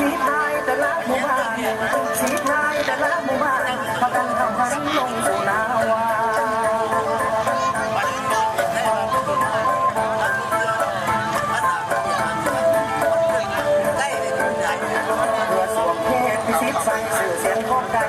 ชี้ตายแต่ละหมู่บ้านชี้ตายแต่ละหมู่บ้านพากันเข้าหันลงสู่นาวาตรวจสวมเพศพิชิตใส่สื่อเสียงพร้อมกัน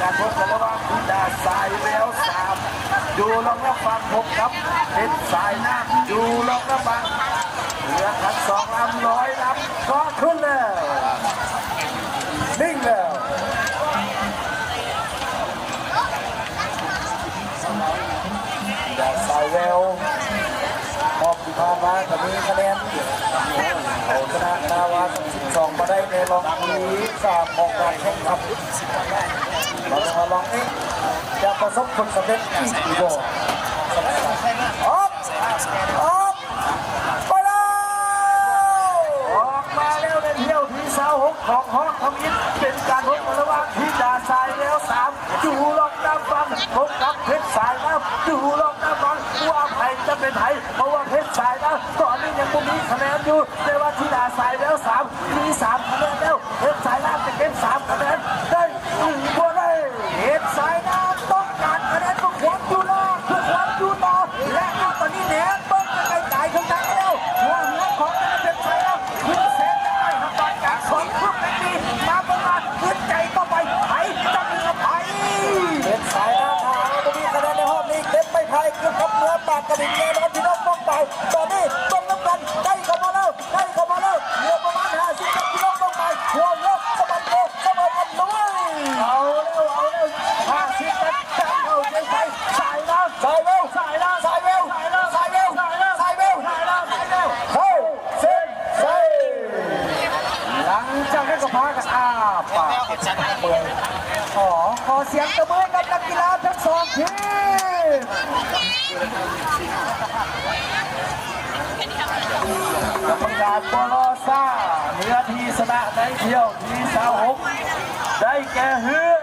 การพบกันระหว่างคุณดาสายแววสามดูลองรับฟังผมครับเป็นสายหน้ำดูลองรับฟังเรือขันสองลำร้อยลำก็ขึ้นแล้วนิ่งแล้วจาสายแววมอบที่ผ่านมาแต่มีคะแนนเอาชนะนาวา12มาได้ในรอบที่สามของการแข่งขัน ลองนี้จะประสบผลสำเร็จอีกหรือออกออกไปแล้วออกมาแล้วในเที่ยวที่สาวหกของฮอกทำอินเป็นการพบกันระหว่างที่ดาสายแล้วสามจูลองน้ำฟังพบกับเพชรสายน้ำจูลองน้ำฟังว่าไผ่จะเป็นไผ่เพราะว่าเพชรสายน้ำตอนนี้ยังคงมีคะแนนอยู่แต่ว่าที่ดาสายแล้วสามมีสามคะแนนแล้วเพชรสายน้ำจะเก็บสามคะแนน บไม่คือกับเนื้อปากกระดิ่งแน่นอนพี่น้องต้องไปตอนนี้ต้องน้ำกันได้เข้ามาแล้วได้เข้ามาแล้วเหลือประมาณห้าสิบพี่น้องต้องไปหัวหัวสะบัดโตสะบัดอันด้วยเอาเร็วเอาเร็วห้าสิบกันเข้าใจไผ่สายน้ำสายเร็วสายน้ำสายเร็วสายเร็วสายเร็วสายเร็วสายเร็วสายเร็วสายเร็วเข้าเส้นใส่หลังจากนั้นก็พากันอาปากเปิดขอขอเสียงตบมือกับนักกีฬาทั้งสองทีม กรรมการบอลซ่าเนื้อทีสนะในเที่ยวทีสาวหกได้แก่เฮือ